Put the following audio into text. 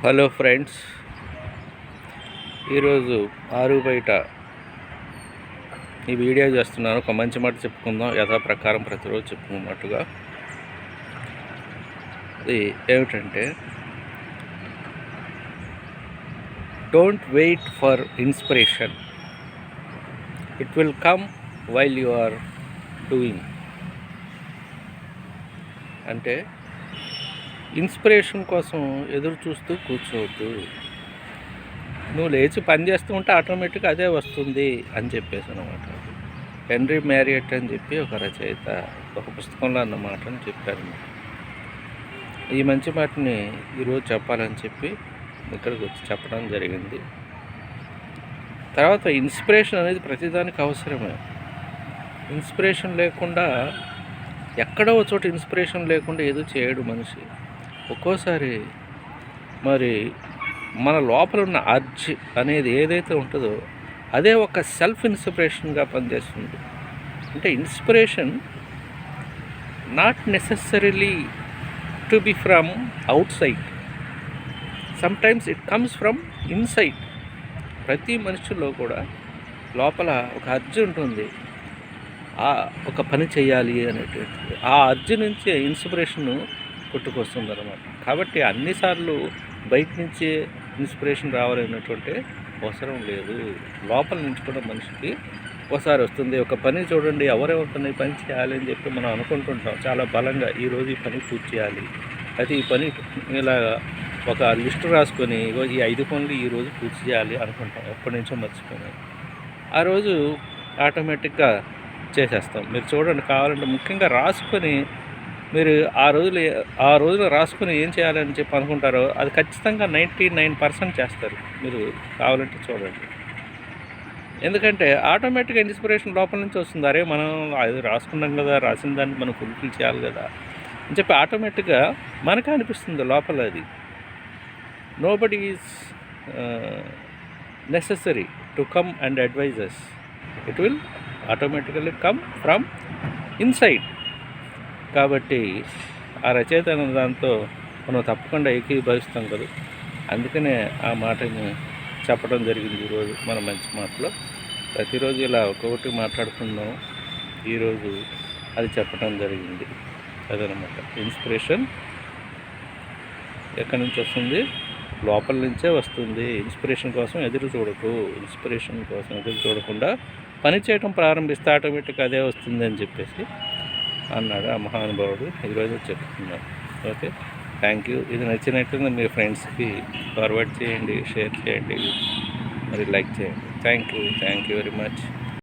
Hello friends ఈరోజు ఆరు బయట ఈ వీడియో చేస్తున్నాను. ఒక మంచి మాట చెప్పుకుందాం. యథా ప్రకారం ప్రతిరోజు చెప్పుకున్నట్టుగా అది ఏమిటంటే don't wait for inspiration it will come while you are doing అంటే ఇన్స్పిరేషన్ కోసం ఎదురు చూస్తూ కూర్చోవద్దు. నువ్వు లేచి పని చేస్తూ ఉంటే ఆటోమేటిక్గా అదే వస్తుంది అని చెప్పేసి అనమాట హెన్రీ మ్యారియట్ అని చెప్పి ఒక రచయిత ఒక పుస్తకంలో అన్న అని చెప్పారు ఈ మంచి మాటని ఈరోజు చెప్పాలని చెప్పి ఇక్కడికి వచ్చి చెప్పడం జరిగింది. తర్వాత ఇన్స్పిరేషన్ అనేది ప్రతిదానికి అవసరమే. ఇన్స్పిరేషన్ లేకుండా ఎక్కడో చోట ఇన్స్పిరేషన్ లేకుండా ఏదో చేయడు మనిషి. ఒక్కోసారి మరి మన లోపల ఉన్న అర్జ్ అనేది ఏదైతే ఉంటుందో అదే ఒక సెల్ఫ్ ఇన్స్పిరేషన్గా పనిచేస్తుంది. అంటే inspiration not necessarily to be from outside. Sometimes it comes from inside. ప్రతి మనిషిలో కూడా లోపల ఒక అర్జ్ ఉంటుంది. ఆ ఒక పని చేయాలి అనేటువంటిది ఆ అర్జు నుంచి ఇన్స్పిరేషన్ పుట్టుకొస్తుంది అనమాట కాబట్టి అన్నిసార్లు బయట నుంచి ఇన్స్పిరేషన్ రావాలనేటువంటి అవసరం లేదు. లోపల నుంచి కూడా మనిషికి ఒకసారి వస్తుంది. ఒక పని చూడండి ఎవరెవరిని పని చేయాలి అని చెప్పి మనం అనుకుంటుంటాం. చాలా బలంగా ఈరోజు ఈ పని పూర్తి చేయాలి. అయితే ఈ పని ఇలా ఒక లిస్ట్ రాసుకొని ఈ ఐదు పనులు ఈ రోజు పూర్తి చేయాలి అనుకుంటాం. ఎప్పటి నుంచో మర్చిపోయినాయి ఆ రోజు ఆటోమేటిక్గా చేసేస్తాం. మీరు చూడండి కావాలంటే ముఖ్యంగా రాసుకొని మీరు ఆ రోజులు ఆ రోజులు రాసుకుని ఏం చేయాలని చెప్పి అనుకుంటారో అది ఖచ్చితంగా నైంటీ నైన్ పర్సెంట్ చేస్తారు. మీరు కావాలంటే చూడండి. ఎందుకంటే ఆటోమేటిక్గా ఇన్స్పిరేషన్ లోపల నుంచి వస్తుంది. అరే మనం అది రాసుకున్నాం కదా రాసిన దాన్ని మనం ఫుల్ఫిల్ చేయాలి కదా అని చెప్పి ఆటోమేటిక్గా మనకే అనిపిస్తుంది లోపల అది. Nobody is necessary to come and advises it will automatically come from inside కాబట్టి ఆ రచయిత అనే దాంతో మనం తప్పకుండా ఏకీభవిస్తాం కదా. అందుకనే ఆ మాటని చెప్పడం జరిగింది ఈరోజు మన మంచి మాటలో. ప్రతిరోజు ఇలా ఒక్కొక్కటి మాట్లాడుకుందాం. ఈరోజు అది చెప్పడం జరిగింది. అదనమాట. ఇన్స్పిరేషన్ ఎక్కడి నుంచి వస్తుంది? లోపల నుంచే వస్తుంది. ఇన్స్పిరేషన్ కోసం ఎదురు చూడకు. ఇన్స్పిరేషన్ కోసం ఎదురు చూడకుండా పని చేయడం ప్రారంభిస్తే ఆటోమేటిక్ అదే వస్తుంది అని చెప్పేసి అన్నాడు ఆ మహానుభావుడు. ఈరోజు చెప్తున్నాడు ఓకే? థ్యాంక్ యూ ఇది నచ్చినట్టుంది మీ ఫ్రెండ్స్కి. ఫార్వర్డ్ చేయండి షేర్ చేయండి. మరి లైక్ చేయండి. Thank you thank you very much